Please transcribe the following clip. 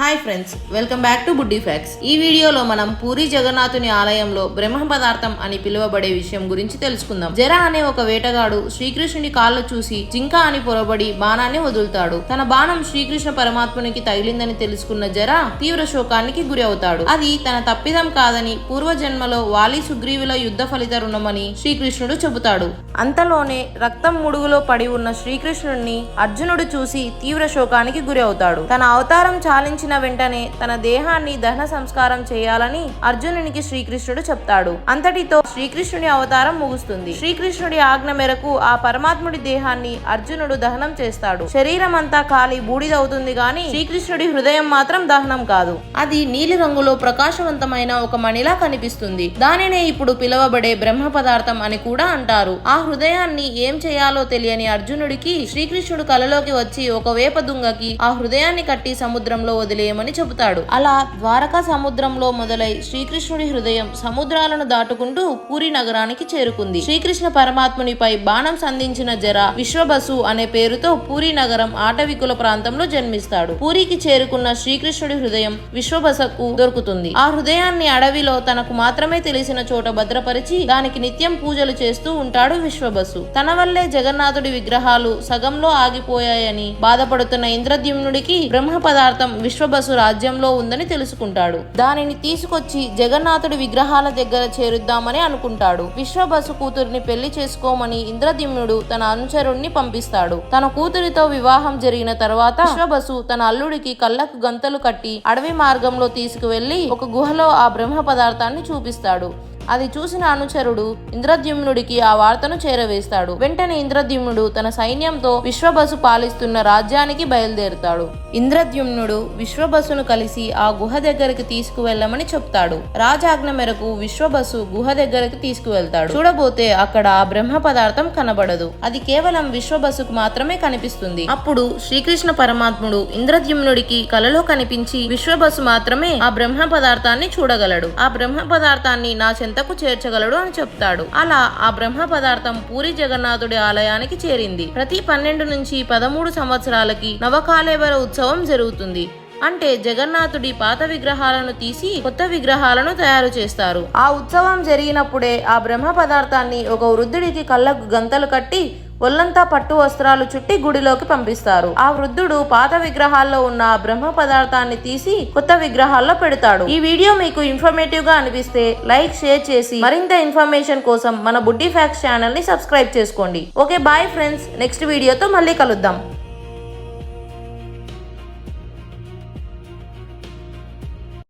Hi friends welcome back to buddy facts. ఈ వీడియోలో మనం పూరి జగన్నాథుని ఆలయంలో బ్రహ్మ పదార్థం అని పిలువబడే విషయం గురించి తెలుసుకుందాం. జర అనే ఒక వేటగాడు శ్రీకృష్ణుడి కాళ్ళు చూసి జింక అని పొరబడి బాణాన్ని వదులుతాడు. తన బాణం శ్రీకృష్ణ పరమాత్మునికి తగిలిందని తెలుసుకున్న జర తీవ్ర శోకానికి గురి అవుతాడు. అది తన తప్పిదం కాదని పూర్వజన్మలో వాలి సుగ్రీవుల యుద్ధ ఫలిత రుణమని శ్రీకృష్ణుడు చెబుతాడు. అంతలోనే రక్తం ముడుగులో పడి ఉన్న శ్రీకృష్ణుడిని అర్జునుడు చూసి తీవ్ర శోకానికి గురి అవుతాడు. తన అవతారం చాలించిన వెంటనే తన దేహాన్ని దహన సంస్కారం చేయాలని అర్జునునికి శ్రీకృష్ణుడు చెప్తాడు. అంతటితో శ్రీకృష్ణుడి అవతారం ముగుస్తుంది. శ్రీకృష్ణుడి ఆజ్ఞ మేరకు ఆ పరమాత్ముడి దేహాన్ని అర్జునుడు దహనం చేస్తాడు. శరీరం అంతా ఖాళీ బూడిదవుతుంది గాని శ్రీకృష్ణుడి హృదయం మాత్రం దహనం కాదు. అది నీలి రంగులో ప్రకాశవంతమైన ఒక మణిలా కనిపిస్తుంది. దానినే ఇప్పుడు పిలువబడే బ్రహ్మ పదార్థం అని కూడా అంటారు. ఆ హృదయాన్ని ఏం చేయాలో తెలియని అర్జునుడికి శ్రీకృష్ణుడు కలలోకి వచ్చి ఒక వేప దుంగకి ఆ హృదయాన్ని కట్టి సముద్రంలో వదిలి నిలయమని చెబుతాడు. అలా ద్వారకా సముద్రంలో మొదలై శ్రీకృష్ణుడి హృదయం సముద్రాలను దాటుకుంటూ పూరి నగరానికి చేరుకుంది. శ్రీకృష్ణ పరమాత్మునిపై బాణం సంధించిన జర విశ్వబసు అనే పేరుతో పూరి నగరం ఆటవికుల ప్రాంతంలో జన్మిస్తాడు. పూరికి చేరుకున్న శ్రీకృష్ణుడి హృదయం విశ్వబసకు దొరుకుతుంది. ఆ హృదయాన్ని అడవిలో తనకు మాత్రమే తెలిసిన చోట భద్రపరిచి దానికి నిత్యం పూజలు చేస్తూ ఉంటాడు విశ్వబసు తన వల్లే జగన్నాథుడి విగ్రహాలు సగంలో ఆగిపోయాయని బాధపడుతున్న ఇంద్రద్యుమ్నుడికి బ్రహ్మ పదార్థం విశ్వబసు రాజ్యంలో ఉందని తెలుసుకుంటాడు. దానిని తీసుకొచ్చి జగన్నాథుడి విగ్రహాల దగ్గర చేరుద్దామని అనుకుంటాడు. విశ్వబసు కూతురిని పెళ్ళి చేసుకోమని ఇంద్రదిమ్యుడు తన అనుచరుణ్ణి పంపిస్తాడు. తన కూతురితో వివాహం జరిగిన తర్వాత విశ్వబసు తన అల్లుడికి కళ్ళకు గంతలు కట్టి అడవి మార్గంలో తీసుకువెళ్ళి ఒక గుహలో ఆ బ్రహ్మ పదార్థాన్ని చూపిస్తాడు. అది చూసిన అనుచరుడు ఇంద్రద్యుమ్నుడికి ఆ వార్తను చేరవేస్తాడు. వెంటనే ఇంద్రద్యుమ్నుడు తన సైన్యంతో విశ్వబసు పాలిస్తున్న రాజ్యానికి బయలుదేరుతాడు. ఇంద్రద్యుమ్నుడు విశ్వబసును కలిసి ఆ గుహ దగ్గరికి తీసుకువెళ్ళమని చెప్తాడు. రాజాజ్ఞ మేరకు విశ్వబసు గుహ దగ్గరికి తీసుకువెళ్తాడు. చూడబోతే అక్కడ ఆ బ్రహ్మ పదార్థం కనబడదు. అది కేవలం విశ్వబసుకు మాత్రమే కనిపిస్తుంది. అప్పుడు శ్రీకృష్ణ పరమాత్ముడు ఇంద్రద్యుమ్నుడికి కలలో కనిపించి విశ్వబసు మాత్రమే ఆ బ్రహ్మ పదార్థాన్ని చూడగలడు. ఆ బ్రహ్మ పదార్థాన్ని నా చెంత చెంతకు చేర్చగలడు అని చెప్తాడు. అలా ఆ బ్రహ్మ పదార్థం పూరి జగన్నాథుడి ఆలయానికి చేరింది. ప్రతి పన్నెండు నుంచి పదమూడు సంవత్సరాలకి నవకాలేవర ఉత్సవం జరుగుతుంది. అంటే జగన్నాథుడి పాత విగ్రహాలను తీసి కొత్త విగ్రహాలను తయారు చేస్తారు. ఆ ఉత్సవం జరిగినప్పుడే ఆ బ్రహ్మ పదార్థాన్ని ఒక వృద్ధుడికి కళ్ళకు గంతలు కట్టి ఒళ్ళంతా పట్టు వస్త్రాలు చుట్టి గుడిలోకి పంపిస్తారు. ఆ వృద్ధుడు పాత విగ్రహాల్లో ఉన్న బ్రహ్మ పదార్థాన్ని తీసి కొత్త విగ్రహాల్లో పెడతాడు. ఈ వీడియో మీకు ఇన్ఫర్మేటివ్గా అనిపిస్తే లైక్ షేర్ చేసి మరింత ఇన్ఫర్మేషన్ కోసం మన బుడ్డి ఫ్యాక్స్ ఛానల్ని సబ్స్క్రైబ్ చేసుకోండి. ఓకే బాయ్ ఫ్రెండ్స్ నెక్స్ట్ వీడియోతో మళ్ళీ కలుద్దాం.